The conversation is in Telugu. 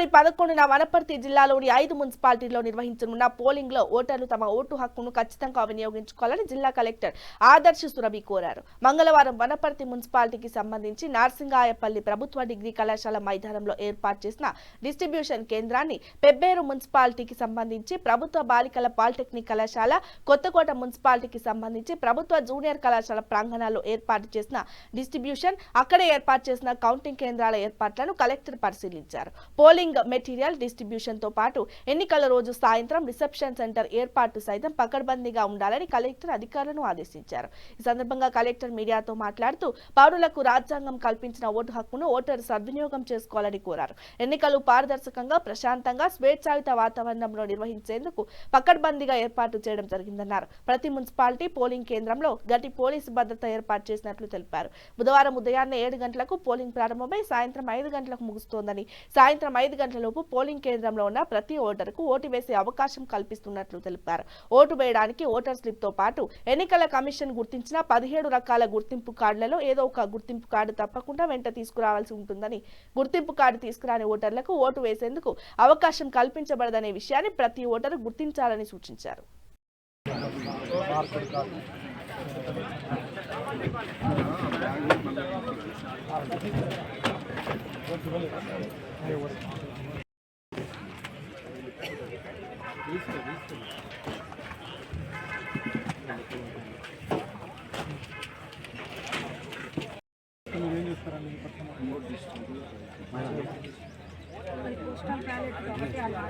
జనవరి పదకొండున వనపర్తి జిల్లాలోని ఐదు మున్సిపాలిటీల్లో నిర్వహించనున్న పోలింగ్లో ఓటర్లు తమ ఓటు హక్కును ఖచ్చితంగా వినియోగించుకోవాలని జిల్లా కలెక్టర్ ఆదర్శ సురభి కోరారు. మంగళవారం వనపర్తి మున్సిపాలిటీకి సంబంధించి నార్సింగాయపల్లి ప్రభుత్వ డిగ్రీ కళాశాల మైదానంలో ఏర్పాటు చేసిన డిస్ట్రిబ్యూషన్ కేంద్రాన్ని పెబ్బేరు మున్సిపాలిటీకి సంబంధించి ప్రభుత్వ బాలికల పాలిటెక్నిక్ కళాశాల కొత్తకోట మున్సిపాలిటీకి సంబంధించి ప్రభుత్వ జూనియర్ కళాశాల ప్రాంగణాల్లో ఏర్పాటు చేసిన డిస్ట్రిబ్యూషన్ అక్కడే ఏర్పాటు చేసిన కౌంటింగ్ కేంద్రాల ఏర్పాట్లను కలెక్టర్ పరిశీలించారు. పోలింగ్ మెటీరియల్ డిస్ట్రిబ్యూషన్తో పాటు ఎన్నికల రోజు సాయంత్రం రిసెప్షన్ సెంటర్ ఏర్పాటు సైతం పకడ్బందీగా ఉండాలని కలెక్టర్ అధికారులను ఆదేశించారు. ఈ సందర్భంగా కలెక్టర్ మీడియాతో మాట్లాడుతూ పౌరులకు రాజ్యాంగం కల్పించిన ఓటు హక్కును ఓటరు సద్వినియోగం చేసుకోవాలని కోరారు. ఎన్నికలు పారదర్శకంగా ప్రశాంతంగా స్వేచ్ఛాయుత వాతావరణంలో నిర్వహించేందుకు పకడ్బందీగా ఏర్పాటు చేయడం జరిగిందన్నారు. ప్రతి మున్సిపాలిటీ పోలింగ్ కేంద్రంలో గట్టి పోలీసు భద్రత ఏర్పాటు చేసినట్లు తెలిపారు. బుధవారం ఉదయాన్నే ఏడు గంటలకు పోలింగ్ ప్రారంభమై సాయంత్రం ఐదు గంటలకు ముగుస్తోందని సాయంత్రం ఐదు గంటలలోపు పోలింగ్ కేంద్రంలో ఉన్న ప్రతి ఓటర్కు ఓటు వేసే అవకాశం కల్పిస్తున్నట్లు తెలిపారు. ఓటు వేయడానికి ఓటర్ స్లిప్తో పాటు ఎన్నికల కమిషన్ గుర్తించిన పదిహేడు రకాల గుర్తింపు కార్డులలో ఏదో ఒక గుర్తింపు కార్డు తప్పకుండా వెంట తీసుకురావాల్సి ఉంటుందని గుర్తింపు కార్డు తీసుకురాని ఓటర్లకు ఓటు వేసేందుకు అవకాశం కల్పించబడదనే విషయాన్ని ప్రతి ఓటరు గుర్తించాలని సూచించారు. పోస్టల్ బ్యాలెట్ కాబట్టి అలా